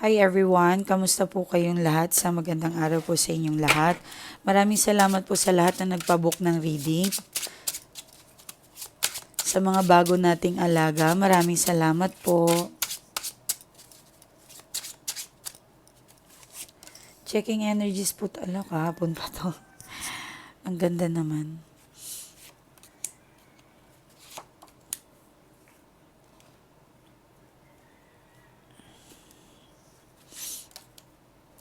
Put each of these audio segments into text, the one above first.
Hi everyone, kamusta po kayong lahat? Sa magandang araw po sa inyong lahat. Maraming salamat po sa lahat na nagpabook ng reading. Sa mga bago nating alaga, maraming salamat po. Checking energies po talo kahapon pa to. Ang ganda naman.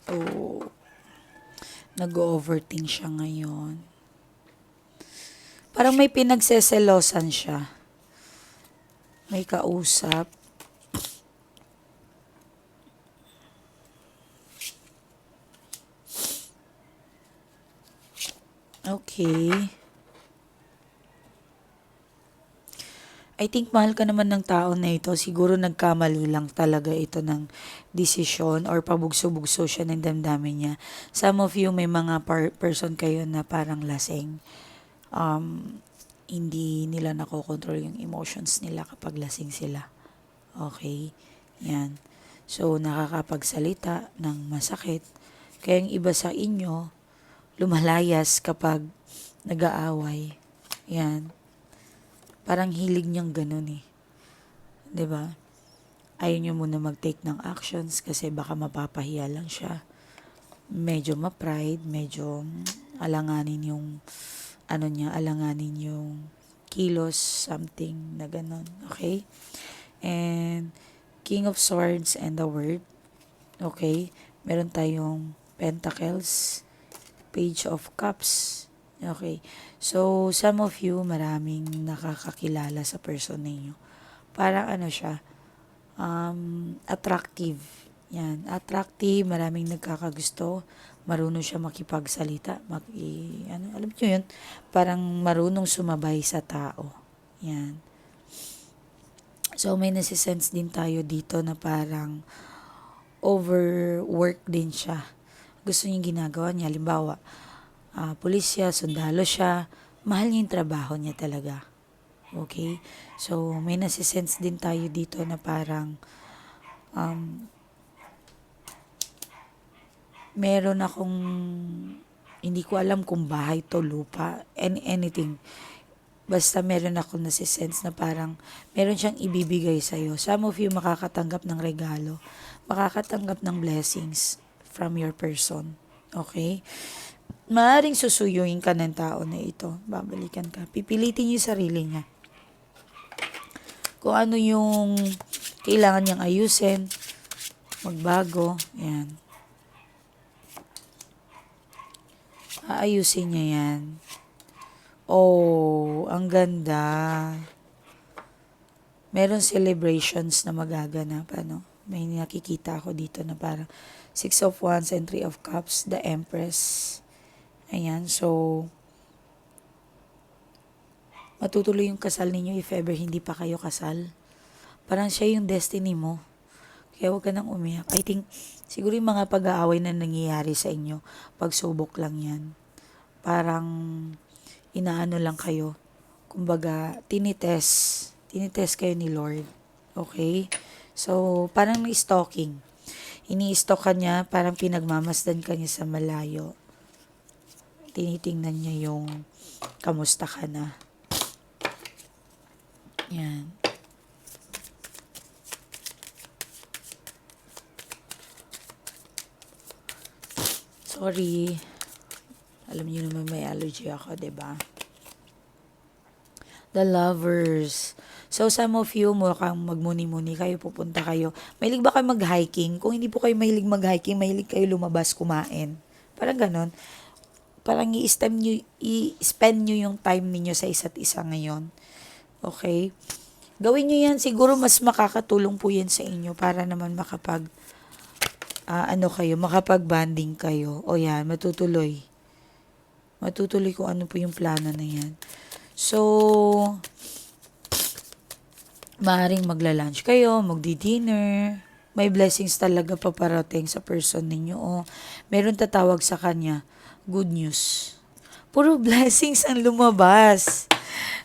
Oh. Nag-overthink siya ngayon. Parang may pinagseselosan siya. May kausap. Okay. I think mahal ka naman ng tao na ito. Siguro nagkamali lang talaga ito ng desisyon or pabugso-bugso siya ng damdamin niya. Some of you may mga par- person kayo na parang lasing. Um, hindi nila nakokontrol yung emotions nila kapag lasing sila. Okay? Yan. So, nakakapagsalita ng masakit. Kaya yung iba sa inyo, lumalayas kapag nag-aaway. Yan. Parang hilig niyang ganun eh. 'Di ba? Ayaw niyo muna mag-take ng actions kasi baka mapapahiya lang siya. Medyo ma-pride, medyo alanganin yung ano niya, alanganin yung kilos, something na ganun. Okay? And King of Swords and the Word. Okay? Meron tayong Pentacles, Page of Cups. Okay. So, some of you, maraming nakakakilala sa person ninyo. Parang ano siya, um, attractive. Yan. Attractive, maraming nagkakagusto. Marunong siya makipagsalita. Mag, ano, alam niyo yun? Parang marunong sumabay sa tao. Yan. So, may nasisense din tayo dito na parang overwork din siya. Gusto niya ginagawa niya. Halimbawa, uh, pulis siya, sundalo siya, mahal niya yung trabaho niya talaga. Okay? So, may nasisense din tayo dito na parang um, meron akong hindi ko alam kung bahay to, lupa, any, anything. Basta meron ako nasisense na parang meron siyang ibibigay sa'yo. Some of you makakatanggap ng regalo, makakatanggap ng blessings from your person. Okay? Maaring susuyuin ka ng tao na ito. Babalikan ka. Pipilitin yung sarili niya. Kung ano yung kailangan niyang ayusin, magbago, yan. Aayusin niya yan. Oh, ang ganda. Meron celebrations na magaganap, ano? May nakikita ako dito na parang Six of Wands and Three of Cups, the Empress. Ayan, so matutuloy yung kasal ninyo if ever hindi pa kayo kasal. Parang siya yung destiny mo. Kaya huwag ka nang umiyak. I think, siguro yung mga pag-aaway na nangyayari sa inyo, pagsubok lang yan. Parang, inaano lang kayo. Kumbaga, tinites. Tinites kayo ni Lord. Okay? So, parang na-stalking. Ini-stalk ka niya, parang pinagmamasdan ka niya sa malayo. Tinitingnan niya yung kamusta ka na. Yan. Sorry. Alam niyo naman may allergy ako, 'di ba? The lovers. So, some of you, mukhang magmuni-muni kayo, pupunta kayo. Mahilig ba kayo mag-hiking? Kung hindi po kayo mahilig mag-hiking, mahilig kayo lumabas, kumain. Parang ganon. Parang i-spend nyo, i-spend nyo yung time niyo sa isa't isa ngayon. Okay? Gawin nyo yan. Siguro mas makakatulong po yan sa inyo para naman makapag, uh, ano kayo, makapag-banding kayo. O yan, matutuloy. Matutuloy kung ano po yung plano na yan. So, maaring magla-lunch kayo, magdi-dinner. May blessings talaga paparating sa person ninyo. O, meron tatawag sa kanya, good news. Puro blessings ang lumabas.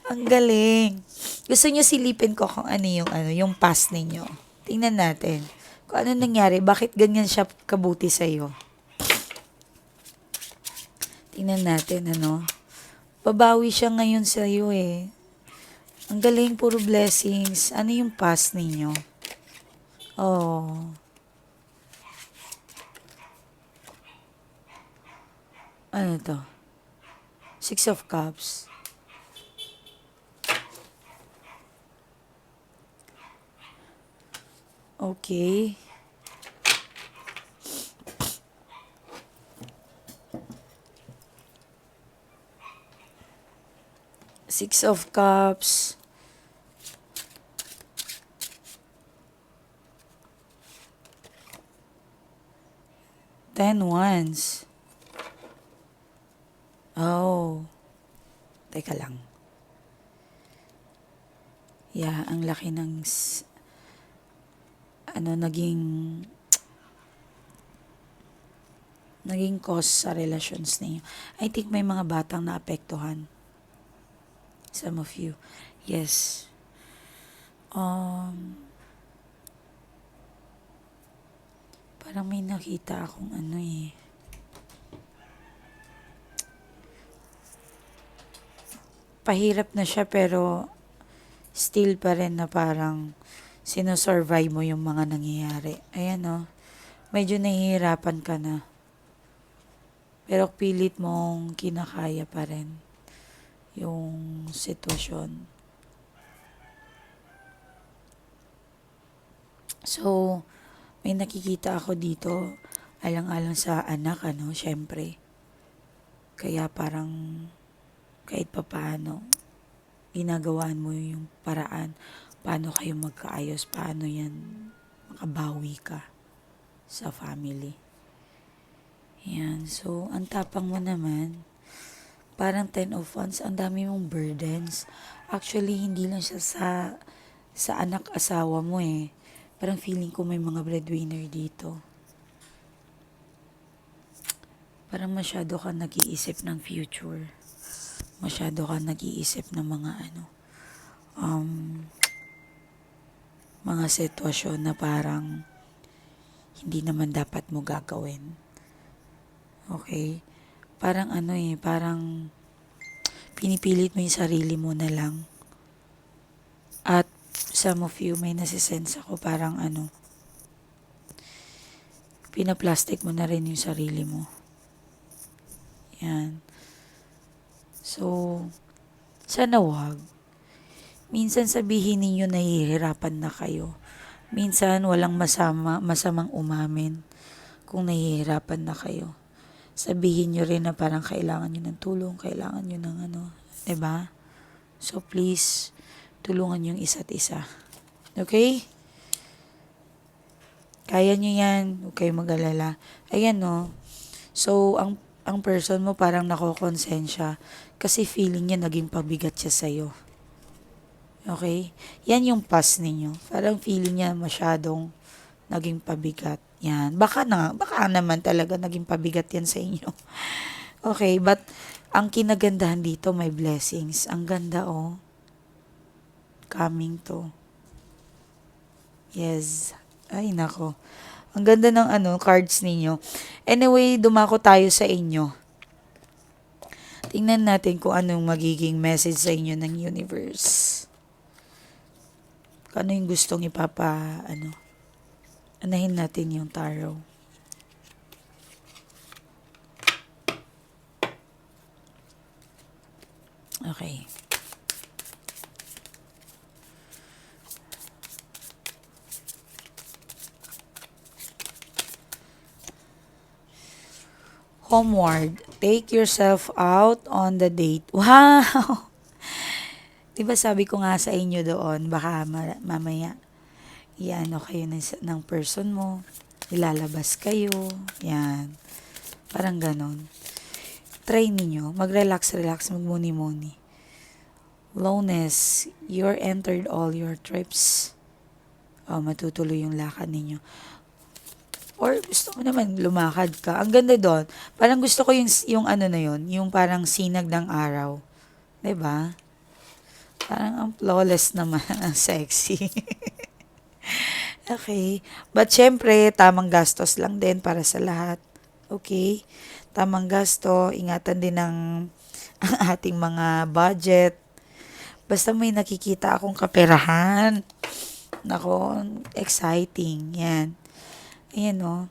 Ang galing. Gusto niyo silipin ko kung ano yung ano, yung past ninyo. Tingnan natin. Kung ano nangyari, bakit ganyan siya kabuti sa'yo? Tingnan natin, ano. Babawi siya ngayon sa'yo eh. Ang galing, puro blessings. Ano yung past ninyo? Oh. Ano to? Six of Cups. Okay. Six of Cups. Ten Wands. Oh. Teka lang. Yeah, ang laki ng ano naging naging cause sa relations ninyo. I think may mga batang naapektuhan. Some of you. Yes. Um, parang may nakita akong ano eh. Pahirap na siya pero still pa rin na parang sinusurvive mo yung mga nangyayari. Ayan o. Medyo nahihirapan ka na. Pero pilit mong kinakaya pa rin yung sitwasyon. So, may nakikita ako dito, alang-alang sa anak, ano, syempre. Kaya parang, kahit papaano, ginagawaan mo yung paraan, paano kayo magkaayos, paano yan makabawi ka sa family. Yan, so, ang tapang mo naman, parang 10 of wands, ang dami mong burdens. Actually, hindi lang siya sa, sa anak asawa mo eh. Parang feeling ko may mga breadwinner dito. Parang masyado ka nag-iisip ng future. Masyado ka nag-iisip ng mga ano, um, mga sitwasyon na parang hindi naman dapat mo gagawin. Okay? Parang ano eh, parang pinipilit mo yung sarili mo na lang. At some of you may nasisense ako parang ano, pinaplastic mo na rin yung sarili mo. Yan. So, sana wag. Minsan sabihin ninyo nahihirapan na kayo. Minsan walang masama, masamang umamin kung nahihirapan na kayo. Sabihin nyo rin na parang kailangan nyo ng tulong, kailangan nyo ng ano, ba? So please, tulungan yung isa't isa. Okay? Kaya nyo yan. Huwag kayong mag-alala. Ayan, no. So, ang, ang person mo parang nakokonsensya kasi feeling niya naging pabigat siya sa'yo. Okay? Yan yung past ninyo. Parang feeling niya masyadong naging pabigat. Yan. Baka na, baka naman talaga naging pabigat yan sa inyo. Okay, but ang kinagandahan dito may blessings. Ang ganda, oh coming to. Yes. Ay, nako. Ang ganda ng ano, cards ninyo. Anyway, dumako tayo sa inyo. Tingnan natin kung anong magiging message sa inyo ng universe. Kung ano yung gustong ipapa, ano, anahin natin yung tarot. Okay. Homeward. Take yourself out on the date. Wow! Di ba sabi ko nga sa inyo doon, baka ma- mamaya, iano kayo ng, ng person mo, ilalabas kayo, yan. Parang ganon. Try ninyo, mag-relax-relax, mag-muni-muni. Lowness, you're entered all your trips. Oh, matutuloy yung lakad ninyo. Or gusto mo naman lumakad ka. Ang ganda doon. Parang gusto ko yung, yung ano na yun, yung parang sinag ng araw. ba? Parang ang flawless naman, ang sexy. Okay. But syempre, tamang gastos lang din para sa lahat. Okay? Tamang gasto, ingatan din ng ang ating mga budget. Basta may nakikita akong kaperahan. Nako, exciting. Yan. Ayan o.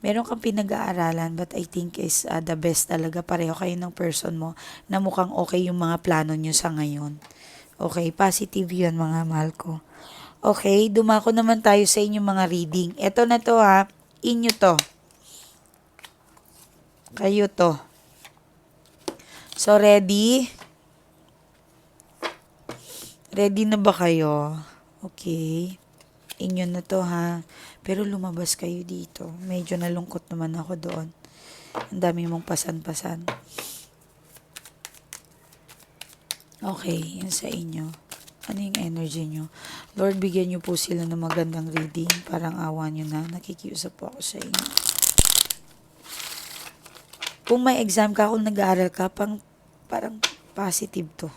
Meron kang pinag-aaralan but I think is uh, the best talaga. Pareho kayo ng person mo na mukhang okay yung mga plano nyo sa ngayon. Okay, positive yun mga mahal ko. Okay, dumako naman tayo sa inyong mga reading. Ito na to ha, inyo to. Kayo to. So, ready? Ready na ba kayo? Okay. Inyo na to ha. Pero lumabas kayo dito. Medyo nalungkot naman ako doon. Ang dami mong pasan-pasan. Okay, yun sa inyo. Ano yung energy nyo? Lord, bigyan nyo po sila ng magandang reading. Parang awa nyo na. Nakikiusap po ako sa inyo. Kung may exam ka, kung nag-aaral ka, pang, parang positive to.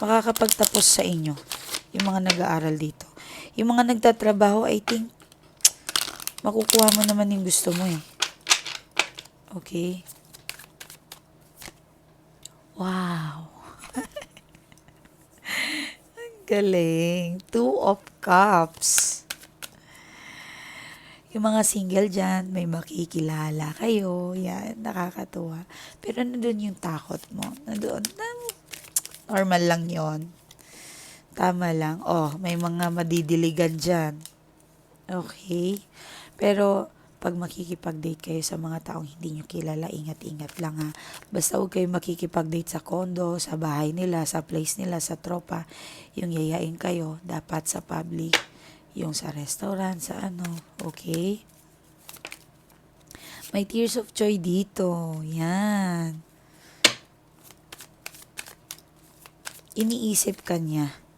Makakapagtapos sa inyo. Yung mga nag-aaral dito. Yung mga nagtatrabaho, I think, makukuha mo naman yung gusto mo eh. Okay? Wow. Ang galing. Two of Cups. Yung mga single dyan, may makikilala kayo. Yan, nakakatuwa. Pero nandun yung takot mo. Nandun, na- normal lang yon Tama lang. Oh, may mga madidiligan dyan. Okay? Pero, pag makikipag-date kayo sa mga taong hindi nyo kilala, ingat-ingat lang ha. Basta huwag kayo makikipag-date sa kondo, sa bahay nila, sa place nila, sa tropa. Yung yayain kayo, dapat sa public. Yung sa restaurant, sa ano. Okay? May tears of joy dito. Yan. Iniisip ka niya.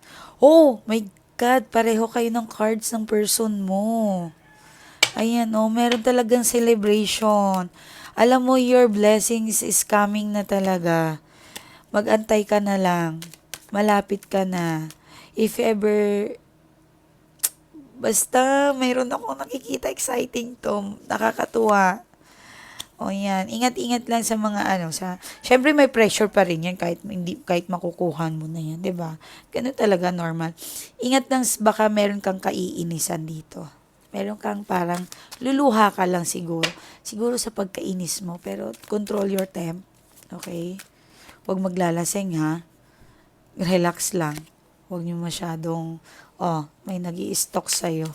Oh, my God, pareho kayo ng cards ng person mo. Ayan, oh, meron talagang celebration. Alam mo, your blessings is coming na talaga. Magantay ka na lang. Malapit ka na. If ever, basta mayroon ako nakikita exciting to. Nakakatuwa. O yan, ingat-ingat lang sa mga ano sa Syempre may pressure pa rin yan kahit hindi kahit makukuhan mo na yan, 'di ba? Ganun talaga normal. Ingat lang baka meron kang kaiinisan dito. Meron kang parang luluha ka lang siguro. Siguro sa pagkainis mo, pero control your temp. Okay? Huwag maglalasing ha. Relax lang. Huwag niyo masyadong oh, may nag stock sa'yo.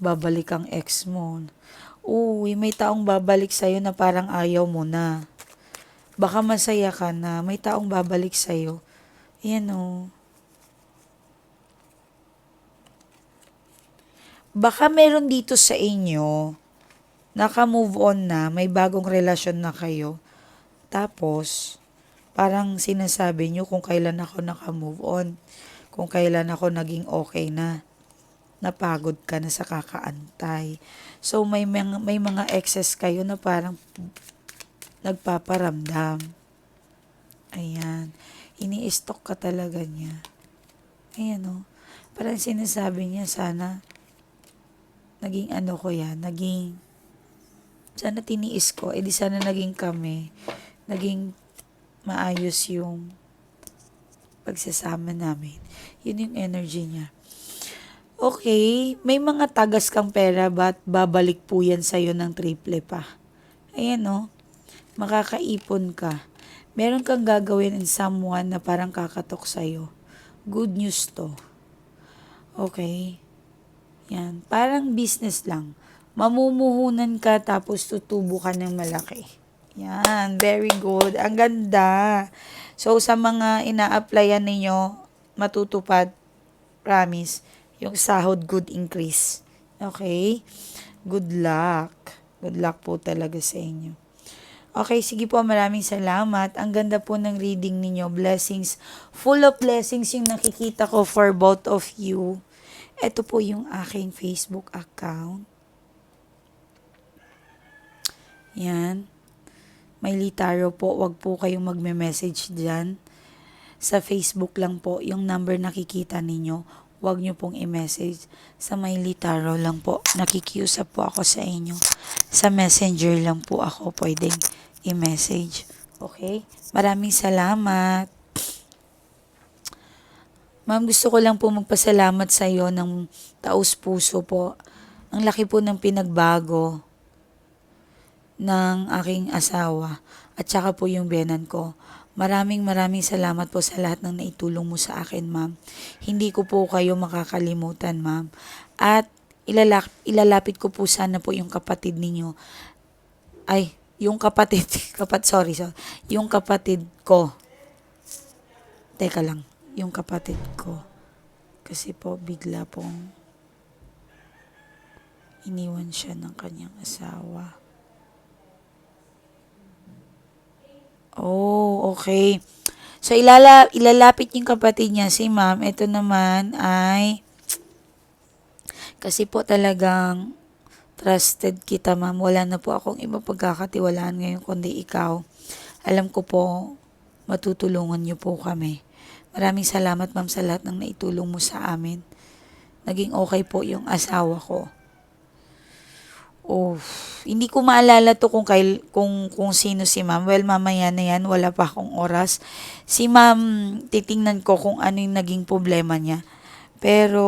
Babalik ang ex mo. Uy, may taong babalik sa'yo na parang ayaw mo na. Baka masaya ka na, may taong babalik sa'yo. Ayan o. Baka meron dito sa inyo, naka-move on na, may bagong relasyon na kayo. Tapos, parang sinasabi nyo kung kailan ako naka-move on. Kung kailan ako naging okay na napagod ka na sa kakaantay. So may may mga excess kayo na parang nagpaparamdam. Ayan. Ini-stock ka talaga niya. Ayan o. Parang sinasabi niya sana naging ano ko yan, naging sana tiniis ko, edi sana naging kami, naging maayos yung pagsasama namin. Yun yung energy niya. Okay, may mga tagas kang pera but babalik po yan sa'yo ng triple pa. Ayan o, makakaipon ka. Meron kang gagawin in someone na parang kakatok sa'yo. Good news to. Okay? Yan, parang business lang. Mamumuhunan ka tapos tutubo ka ng malaki. Yan, very good. Ang ganda. So, sa mga ina-applyan ninyo, matutupad, promise, yung sahod good increase. Okay? Good luck. Good luck po talaga sa inyo. Okay, sige po, maraming salamat. Ang ganda po ng reading ninyo. Blessings. Full of blessings yung nakikita ko for both of you. Ito po yung aking Facebook account. Yan. May litaro po. Huwag po kayong magme-message dyan. Sa Facebook lang po, yung number nakikita ninyo. Huwag nyo pong i-message. Sa may litaro lang po. Nakikiusap po ako sa inyo. Sa messenger lang po ako pwedeng i-message. Okay? Maraming salamat. Ma'am, gusto ko lang po magpasalamat sa iyo ng taus puso po. Ang laki po ng pinagbago ng aking asawa at saka po yung benan ko. Maraming maraming salamat po sa lahat ng naitulong mo sa akin, ma'am. Hindi ko po kayo makakalimutan, ma'am. At ilalak, ilalapit ko po sana po yung kapatid ninyo. Ay, yung kapatid, kapat, sorry, sorry. Yung kapatid ko. Teka lang, yung kapatid ko. Kasi po, bigla pong iniwan siya ng kanyang asawa. Oh, okay. So, ilala, ilalapit yung kapatid niya, si ma'am. Ito naman ay, kasi po talagang trusted kita, ma'am. Wala na po akong iba pagkakatiwalaan ngayon kundi ikaw. Alam ko po, matutulungan niyo po kami. Maraming salamat, ma'am, sa lahat ng naitulong mo sa amin. Naging okay po yung asawa ko. Oh, hindi ko maalala to kung kail, kung kung sino si Ma'am. Well, mamaya na 'yan, wala pa akong oras. Si Ma'am, titingnan ko kung ano yung naging problema niya. Pero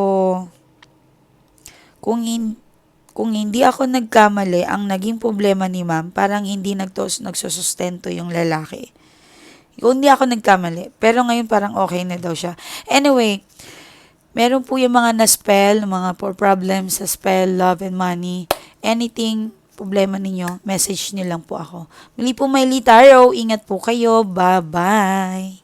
kung hin, kung hindi ako nagkamali, ang naging problema ni Ma'am, parang hindi nagtos nagsusustento yung lalaki. Kung hindi ako nagkamali. Pero ngayon parang okay na daw siya. Anyway, meron po yung mga na-spell, mga for problems sa spell, love and money. Anything problema ninyo, message nyo lang po ako. Muli po may Litaro. Ingat po kayo. Bye-bye.